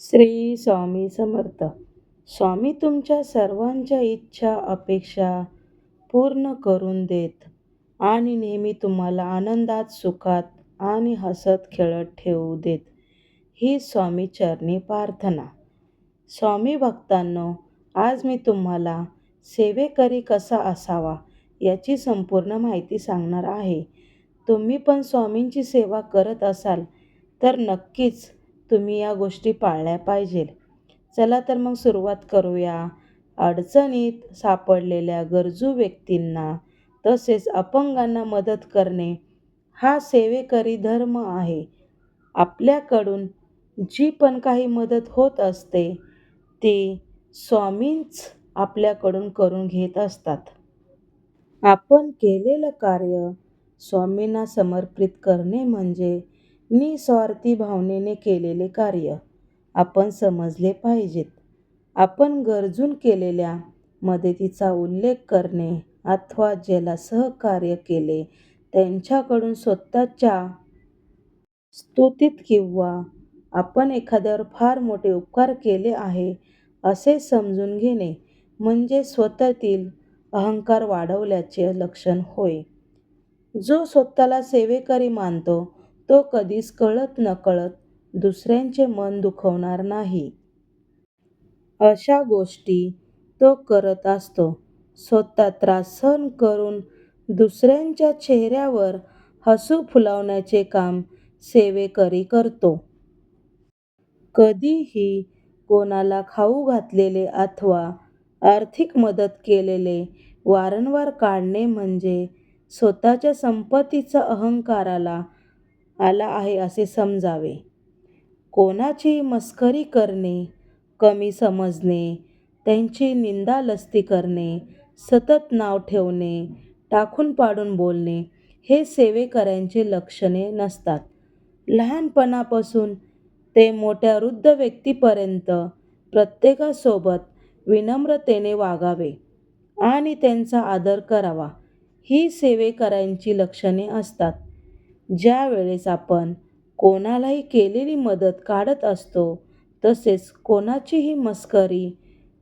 श्री स्वामी समर्थ. स्वामी तुमच्या सर्वांच्या इच्छा अपेक्षा पूर्ण करून देत आणि नेहमी तुम्हाला आनंदात सुखात आणि हसत खेळत ठेवू देत. ही स्वामी चरणी प्रार्थना. स्वामी भक्तांनो आज मी तुम्हाला सेवेकरी कसा असावा याची संपूर्ण माहिती सांगणार आहे. तुम्ही पण स्वामींची सेवा करत असाल तर नक्कीच तुम्ही या गोष्टी पाळल्या पाहिजेल. चला तर मग सुरुवात करूया. अडचणीत सापडलेल्या गरजू व्यक्तींना तसेच अपंगांना मदत करणे हा सेवेकरी धर्म आहे. आपल्याकडून जी पण काही मदत होत असते ती स्वामींच आपल्याकडून करून घेत असतात. आपण केलेलं कार्य स्वामींना समर्पित करणे म्हणजे निस्वार्थी भावनेने केलेले कार्य आपण समजले पाहिजेत. आपण गरजून केलेल्या मदतीचा उल्लेख करणे अथवा ज्याला सहकार्य केले त्यांच्याकडून स्वतःच्या स्तुतीत किंवा आपण एखाद्यावर फार मोठे उपकार केले आहे असे समजून घेणे म्हणजे स्वतःतील अहंकार वाढवल्याचे लक्षण होय. जो स्वतःला सेवेकरी मानतो तो कधीच कळत नकळत दुसऱ्यांचे मन दुखवणार नाही. अशा गोष्टी तो करत असतो. स्वतः त्रास सहन करून दुसऱ्यांच्या चेहऱ्यावर हसू फुलवण्याचे काम सेवेकरी करतो. कधीही कोणाला खाऊ घातलेले अथवा आर्थिक मदत केलेले वारंवार काढणे म्हणजे स्वतःच्या संपत्तीचा अहंकाराला आला आहे असे समजावे. कोणाची मस्करी करणे कमी समजणे त्यांची निंदा लस्ती करणे सतत नाव ठेवणे टाकून पाडून बोलणे हे सेवेकऱ्यांचे लक्षणे नसतात. लहानपणापासून ते मोठ्या वृद्ध व्यक्तीपर्यंत प्रत्येकासोबत विनम्रतेने वागावे आणि त्यांचा आदर करावा. ही सेवेकऱ्यांची लक्षणे असतात. ज्या वेळेस आपण कोणालाही केलेली मदत काढत असतो तसेच कोणाचीही मस्करी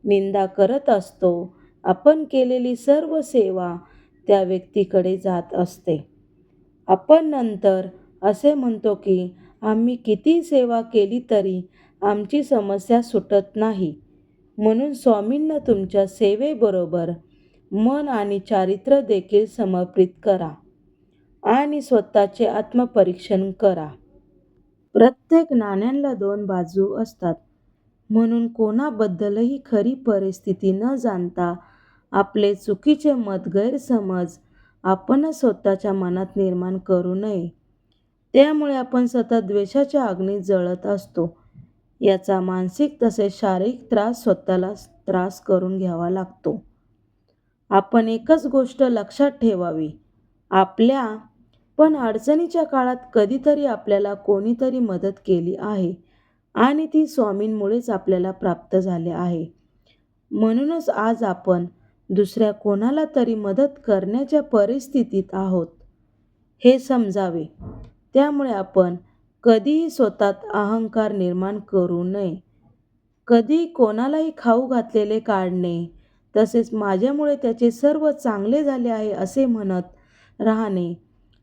निंदा करत असतो आपण केलेली सर्व सेवा त्या व्यक्तीकडे जात असते. आपण नंतर असे म्हणतो की आम्ही किती सेवा केली तरी आमची समस्या सुटत नाही. म्हणून स्वामींना तुमच्या सेवेबरोबर मन आणि चारित्र्य देखील समर्पित करा. आणि स्वतःचे आत्मपरीक्षण करा. प्रत्येक नाण्यांला दोन बाजू असतात. म्हणून कोणाबद्दलही खरी परिस्थिती न जाणता आपले चुकीचे मत गैरसमज आपणच स्वतःच्या मनात निर्माण करू नये. त्यामुळे आपण सतत द्वेषाच्या अग्नीत जळत असतो. याचा मानसिक तसेच शारीरिक त्रास स्वतःला त्रास करून घ्यावा लागतो. आपण एकच गोष्ट लक्षात ठेवावी. आपल्या पण अडचणीच्या काळात कधीतरी आपल्याला कोणीतरी मदत केली आहे आणि ती स्वामींमुळेच आपल्याला प्राप्त झाले आहे. म्हणूनच आज आपण दुसऱ्या कोणाला तरी मदत करण्याच्या परिस्थितीत आहोत हे समजावे. त्यामुळे आपण कधीही स्वतःत अहंकार निर्माण करू नये. कधी कोणालाही खाऊ घातलेले काढणे तसेच माझ्यामुळे त्याचे सर्व चांगले झाले आहे असे म्हणत राहणे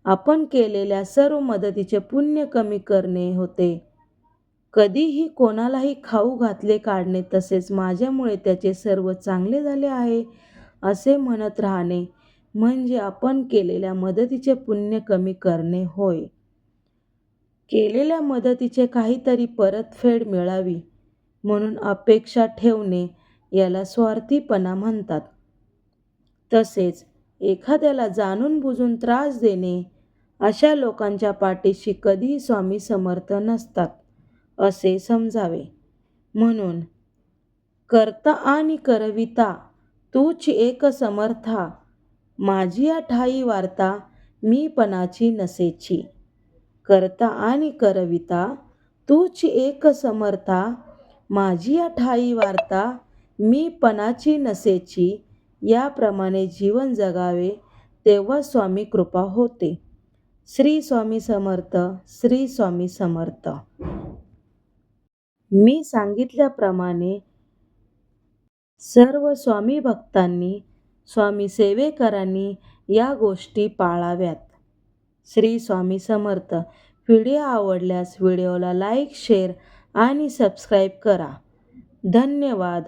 आपण केलेल्या सर्व मदतीचे पुण्य कमी करणे होते. कधीही कोणालाही खाऊ घातले काढणे तसेच माझ्यामुळे त्याचे सर्व चांगले झाले आहे असे म्हणत राहणे म्हणजे आपण केलेल्या मदतीचे पुण्य कमी करणे होय. केलेल्या मदतीचे काहीतरी परतफेड मिळावी म्हणून अपेक्षा ठेवणे याला स्वार्थीपणा म्हणतात. तसेच एखाद्याला जाणून बुजून त्रास देणे अशा लोकांच्या पाठीशी कधीही स्वामी समर्थ नसतात असे समजावे. म्हणून करता आणि करविता तूच एक समर्था. माझी या ठाई वार्ता मी पणाची नसेची. करता आणि करविता तूच एक समर्था. माझी या ठाई वार्ता मी पणाची नसेची. याप्रमाणे जीवन जगावे तेव्हा स्वामी कृपा होते. श्री स्वामी समर्थ श्री स्वामी समर्थ. मी सांगितल्याप्रमाणे सर्व स्वामी भक्तांनी स्वामी सेवेकरांनी या गोष्टी पाळाव्यात. श्री स्वामी समर्थ. व्हिडिओ आवडल्यास व्हिडिओला लाईक शेअर आणि सबस्क्राईब करा. धन्यवाद.